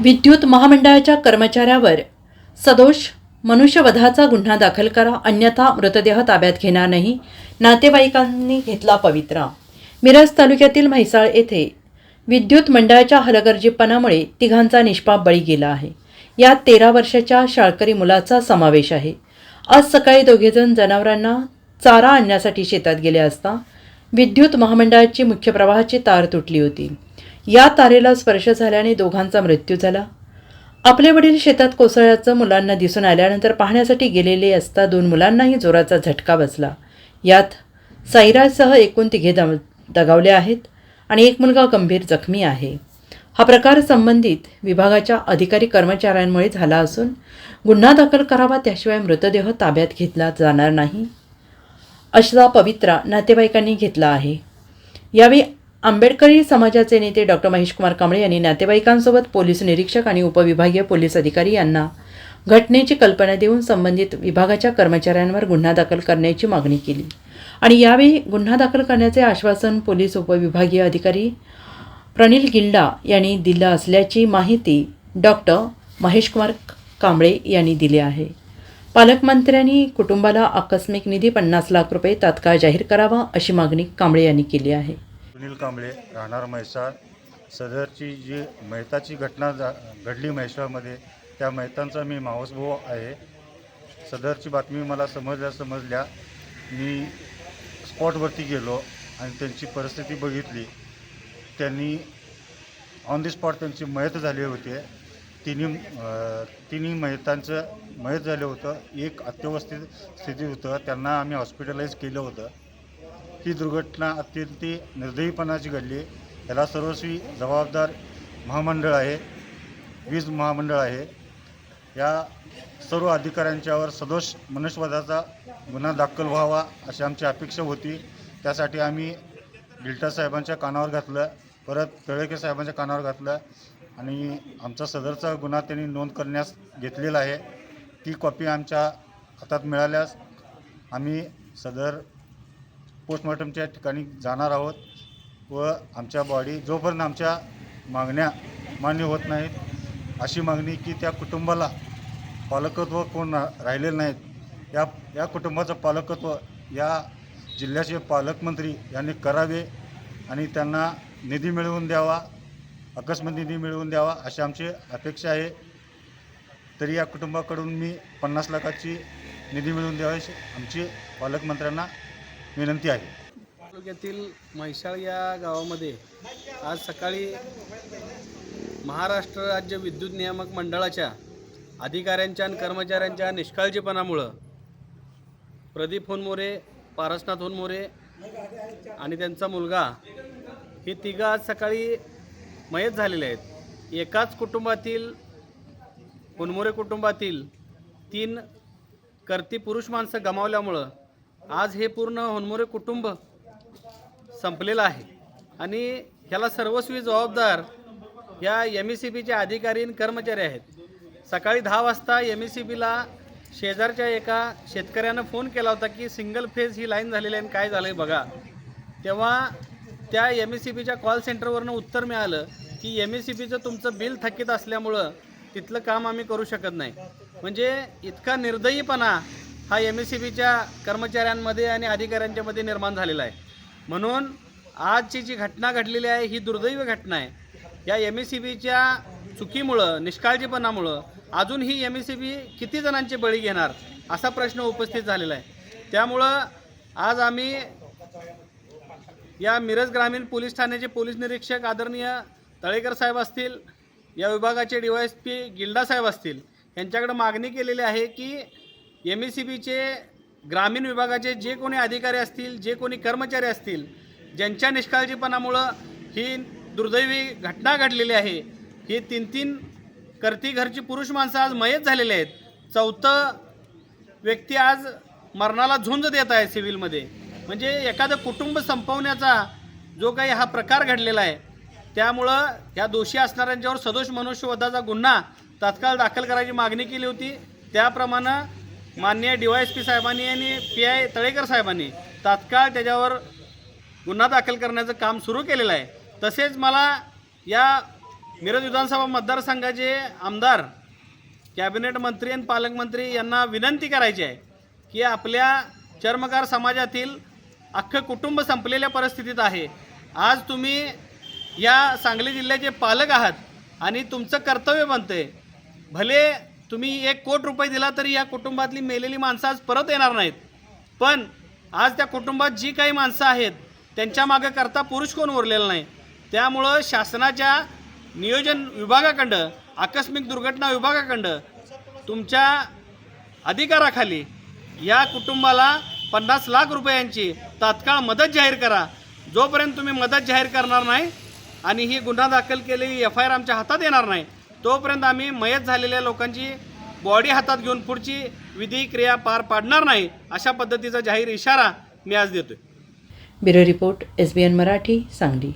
विद्युत महामंडळाच्या कर्मचाऱ्यावर सदोष मनुष्यवधाचा गुन्हा दाखल करा अन्यथा मृतदेह ताब्यात घेणार नाही. नातेवाईकांनी घेतला पवित्रा. मिरज तालुक्यातील म्हैसाळ येथे विद्युत मंडळाच्या हलगर्जीपणामुळे तिघांचा निष्पाप बळी गेला आहे. यात तेरा वर्षाच्या शाळकरी मुलाचा समावेश आहे. आज सकाळी दोघेजण जनावरांना चारा आणण्यासाठी शेतात गेले असता विद्युत महामंडळाची मुख्य प्रवाहाची तार तुटली होती. या तारेला स्पर्श झाल्याने दोघांचा मृत्यू झाला. आपले वडील शेतात कोसळ्याचं मुलांना दिसून आल्यानंतर पाहण्यासाठी गेलेले असता दोन मुलांनाही जोराचा झटका बसला. यात साईराजसह एकूण तिघे दम दगावले आहेत आणि एक मुलगा गंभीर जखमी आहे. हा प्रकार संबंधित विभागाच्या अधिकारी कर्मचाऱ्यांमुळे झाला असून गुन्हा दाखल करावा त्याशिवाय मृतदेह ताब्यात घेतला जाणार नाही अशा पवित्रा नातेवाईकांनी घेतला आहे. यावेळी आंबेडकरी समाजाचे नेते डॉक्टर महेश कुमार कांबळे यांनी नातेवाईकांसोबत पोलीस निरीक्षक आणि उपविभागीय पोलीस अधिकारी यांना घटनेची कल्पना देऊन संबंधित विभागाच्या कर्मचाऱ्यांवर गुन्हा दाखल करण्याची मागणी केली. आणि यावेळी गुन्हा दाखल करण्याचे आश्वासन पोलीस उपविभागीय अधिकारी प्रणिल गिल्डा यांनी दिलं असल्याची माहिती डॉक्टर महेशकुमार कांबळे यांनी दिली आहे. पालकमंत्र्यांनी कुटुंबाला आकस्मिक निधी पन्नास लाख रुपये तात्काळ जाहीर करावा अशी मागणी कांबळे यांनी केली आहे. सुनील कांबळे राहणार म्हैसाळ. सदरची जी मैताची घटना जा घडली म्हैसाळमध्ये त्या मैतांचा मी मावसभाऊ आहे. सदरची बातमी मला समजल्या समजल्या मी स्पॉटवरती गेलो आणि त्यांची परिस्थिती बघितली. त्यांनी ऑन दी स्पॉट त्यांची मयत झाली होते. तिन्ही तिन्ही मयतांचं मयत झालं होतं. एक अत्यवस्थित स्थिती होतं. त्यांना आम्ही हॉस्पिटलाइज केलं होतं. ही दुर्घटना अत्यंत निर्दयीपणाची घडली याला सर्वस्वी जबाबदार महामंडळ आहे वीज महामंडळ आहे. या सर्व अधिकाऱ्यांच्यावर सदोष मनुष्यवधाचा गुन्हा दाखल व्हावा अशी आमची अपेक्षा होती. त्यासाठी आम्ही गिल्टा साहेबांच्या कानावर घातलं परत तळेके साहेबांच्या कानावर घातलं आणि आमचा सदरचा गुन्हा त्यांनी नोंद करण्यास घेतलेला आहे. ती कॉपी आमच्या हातात मिळाल्यास आम्ही सदर पोस्टमॉर्टमच्या ठिकाणी जाणार आहोत व आमच्या बॉडी जोपर्यंत आमच्या मागण्या मान्य होत नाहीत अशी मागणी की त्या कुटुंबाला पालकत्व कोण रा- राहिलेलं नाहीत या या कुटुंबाचं पालकत्व या जिल्ह्याचे पालकमंत्री यांनी करावे आणि त्यांना निधी मिळवून द्यावा अकस्मात निधी मिळवून द्यावा अशी आमची अपेक्षा आहे. तरी या कुटुंबाकडून मी पन्नास लाखाची निधी मिळवून द्यावी आमची पालकमंत्र्यांना विनंती आहे. तालुक्यातील म्हैसाळ या गावामध्ये आज सकाळी महाराष्ट्र राज्य विद्युत नियामक मंडळाच्या अधिकाऱ्यांच्या आणि कर्मचाऱ्यांच्या निष्काळजीपणामुळं प्रदीप होनमोरे पारसनाथ होनमोरे आणि त्यांचा मुलगा हे तिघं आज सकाळी मयत झालेले आहेत. एकाच कुटुंबातील होनमोरे कुटुंबातील तीन कर्ती पुरुष माणसं गमावल्यामुळं आज हे पूर्ण होनमोरे कुटुंब संपलेलं आहे. आणि ह्याला सर्वस्वी जबाबदार या एम ई सी बीचे अधिकारी आणि कर्मचारी आहेत. सकाळी दहा वाजता एम ई सी बीला शेजारच्या एका शेतकऱ्यानं फोन केला होता की सिंगल फेज ही लाईन झालेली आहे आणि काय झालं आहे बघा. तेव्हा त्या एम ई सी बीच्या कॉल सेंटरवरनं उत्तर मिळालं की एम ई सी बीचं तुमचं बिल थकीत असल्यामुळं तिथलं काम आम्ही करू शकत नाही. म्हणजे इतका निर्दयीपणा हा एम एस सी बीच्या कर्मचाऱ्यांमध्ये आणि अधिकाऱ्यांच्यामध्ये निर्माण झालेला आहे. म्हणून आजची जी घटना घडलेली आहे ही दुर्दैवी घटना आहे. या एम एस सी बीच्या चुकीमुळं निष्काळजीपणामुळं अजून ही एम एस सी बी किती जणांचे बळी घेणार असा प्रश्न उपस्थित झालेला आहे. त्यामुळं आज आम्ही या मिरज ग्रामीण पोलीस ठाण्याचे पोलीस निरीक्षक आदरणीय तळेकर साहेब असतील या विभागाचे D Y S P Gilda साहेब असतील यांच्याकडे मागणी केलेली आहे की एम एस सी बीचे ग्रामीण विभागाचे जे कोणी अधिकारी असतील जे कोणी कर्मचारी असतील ज्यांच्या निष्काळजीपणामुळं ही दुर्दैवी घटना घडलेली आहे ही तीन तीन करती घरची पुरुष माणसं आज मयत झालेले आहेत. चौथं व्यक्ती आज मरणाला झुंज देत आहे सिव्हिलमध्ये. म्हणजे एखादं कुटुंब संपवण्याचा जो काही हा प्रकार घडलेला आहे त्यामुळं ह्या दोषी असणाऱ्यांच्यावर सदोष मनुष्यवधाचा गुन्हा तात्काळ दाखल करायची मागणी केली होती. त्याप्रमाणे माननीय डी वाय एस पी साहेबांनी आणि पी आय तळेकर साहेबांनी तात्काळ त्याच्यावर गुन्हा दाखल करण्याचं काम सुरू केलेलं आहे. तसेच मला या मिरज विधानसभा मतदारसंघाचे आमदार कॅबिनेट मंत्री आणि पालकमंत्री यांना विनंती करायची आहे की आपल्या चर्मकार समाजातील अख्खं कुटुंब संपलेल्या परिस्थितीत आहे. आज तुम्ही या सांगली जिल्ह्याचे पालक आहात आणि तुमचं कर्तव्य बनते भले तुम्ही एक कोट रुपये दिला तरी या कुटुंबातली मेलेली माणसं आज परत येणार नाहीत. पण आज त्या कुटुंबात जी काही माणसं आहेत त्यांच्या मागं करता पुरुष कोण उरलेला नाही. त्यामुळं शासनाच्या नियोजन विभागाकडं आकस्मिक दुर्घटना विभागाकडं तुमच्या अधिकाराखाली या कुटुंबाला पन्नास लाख रुपयांची तात्काळ मदत जाहीर करा. जोपर्यंत तुम्ही मदत जाहीर करणार नाही आणि ही गुन्हा दाखल केलेली एफ आय आर आमच्या हातात येणार नाही तोपर्यंत आम्ही मयत झालेल्या लोकांची बॉडी हातात घेऊन पुढची विधी क्रिया पार पाडणार नाही अशा पद्धतीचा जाहीर इशारा मी आज देतोय. Bureau report S B N Marathi Sangli.